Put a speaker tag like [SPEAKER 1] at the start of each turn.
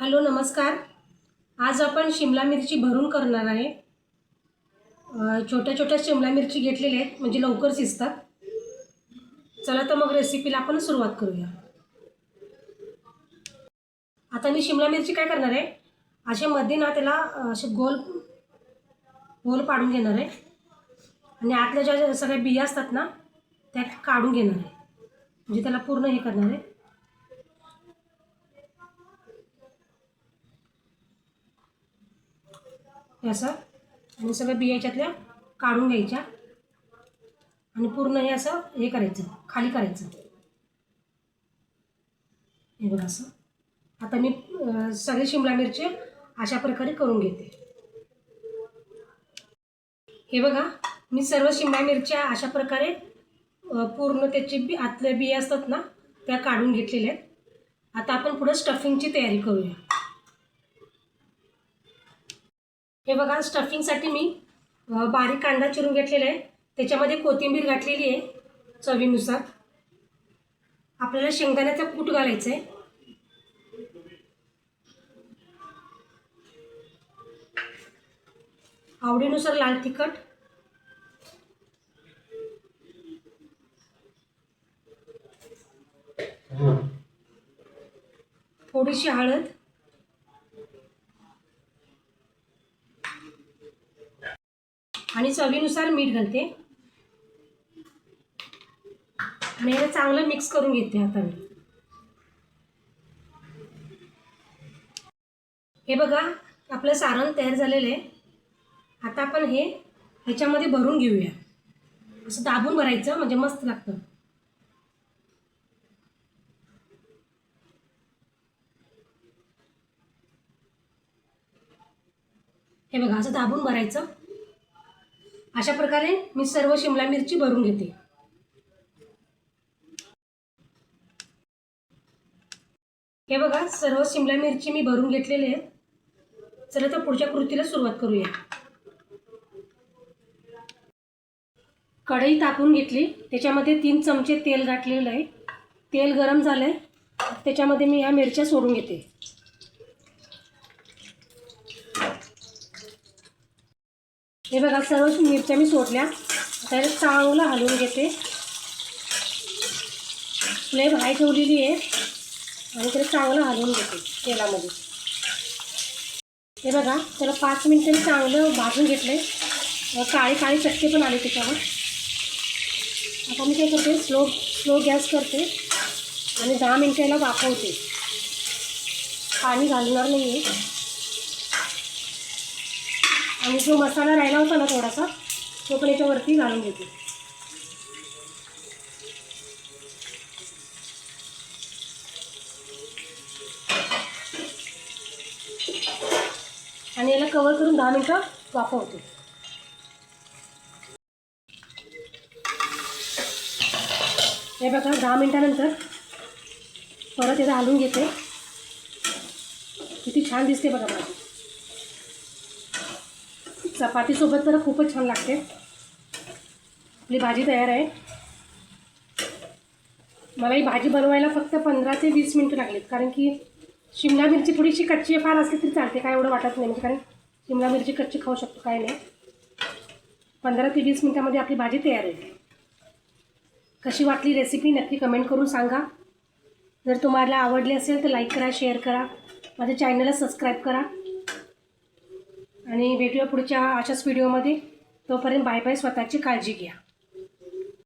[SPEAKER 1] Hello नमस्कार. आज आपण शिमला मिरची भरून करणार आहे. छोट्या छोट्या शिमला मिरची घेतलेल्या आहेत म्हणजे लवकर शिजतात. चला तर मग रेसिपीला आपण सुरुवात करूया. आता मी शिमला मिरची काय करणार आहे असे मध्ये ना त्याला असे गोल गोल पाडून घेणार आहे. आणि आतल्या ज्या ज्या सगळ्या बिया असतात ना त्या काढून घेणार आहे. म्हणजे त्याला पूर्ण हे करणार आहे. हे असं. आणि सगळ्या बिया याच्यातल्या काढून घ्यायच्या. आणि पूर्ण हे असं हे करायचं खाली करायचं. हे बघा असं. आता मी सगळे शिमला मिरची अशा प्रकारे करून घेते. हे बघा मी सर्व शिमला मिरच्या अशा प्रकारे पूर्ण त्याची बी आतल्या बिया असतात ना त्या काढून घेतलेल्या आहेत. आता आपण पुढं स्टफिंगची तयारी करूया. हे बघा स्टफिंगसाठी मी बारीक कांदा चिरून घेतलेला आहे. त्याच्यामध्ये कोथिंबीर घातलेली आहे चवीनुसार. आपल्याला शेंगदाण्याचं कूट घालायचं आहे आवडीनुसार लाल तिखट. थोडीशी हळद. आणि चवीनुसार मीठ घालते. आणि हे चांगलं मिक्स करून घेते आता मी. हे बघा आपलं सारण तयार झालेलं आहे. आता आपण हे ह्याच्यामध्ये भरून घेऊया. असं दाबून भरायचं म्हणजे मस्त लागतं. हे बघा असं दाबून भरायचं. अशा प्रकारे मी सर्व शिमला मिरची भरून घेते. हे बघा सर्व शिमला मिरची मी भरून घेतलेले आहेत. चला तर पुढच्या कृतीला सुरुवात करूया. कढई तापून घेतली. त्याच्यामध्ये तीन चमचे तेल गाठलेलं आहे. तेल गरम झालं आहे त्याच्यामध्ये मी ह्या मिरच्या सोडून घेते. हे बघा सर्व मिरच्या मी सोडल्या. तर चांगलं हलवून घेते. फ्लेम हाय ठेवलेली आहे. आणि त्याला चांगलं हलवून घेते तेलामध्ये. हे बघा त्याला पाच मिनटं मी चांगलं भाजून घेतलं आहे काळे काळे चटके पण आले त्याच्यावर. आता मी काय करते स्लो स्लो गॅस करते आणि दहा मिनटं याला वाफवते. पाणी घालणार नाही आहे आणि जो मसाला राहिला होता ना थोडासा तो पण याच्यावरती घालून घेते. आणि याला कवर करून दहा मिनटं वाफवते. हे बघा दहा मिनटानंतर परत याला हलवून घेते. किती छान दिसते बघा भाजी चपातीसोबत तर खूपच छान लागते. आपली भाजी तयार आहे. मला ही भाजी बनवायला फक्त पंधरा ते वीस मिनटं लागलीत कारण की शिमला मिरची थोडीशी कच्ची फार असली तरी चालते काय एवढं वाटत नाही म्हणजे कारण शिमला मिरची कच्ची खाऊ शकतो काय नाही. पंधरा ते वीस मिनटामध्ये आपली भाजी तयार आहे कशी वाटली रेसिपी नक्की कमेंट करून सांगा. जर तुम्हाला आवडली असेल तर लाईक करा शेअर करा. माझ्या चॅनलला सबस्क्राईब करा. आणि भेटूया पुढच्या अशाच व्हिडिओमध्ये तोपर्यंत बाय बाय स्वतःची काळजी घ्या.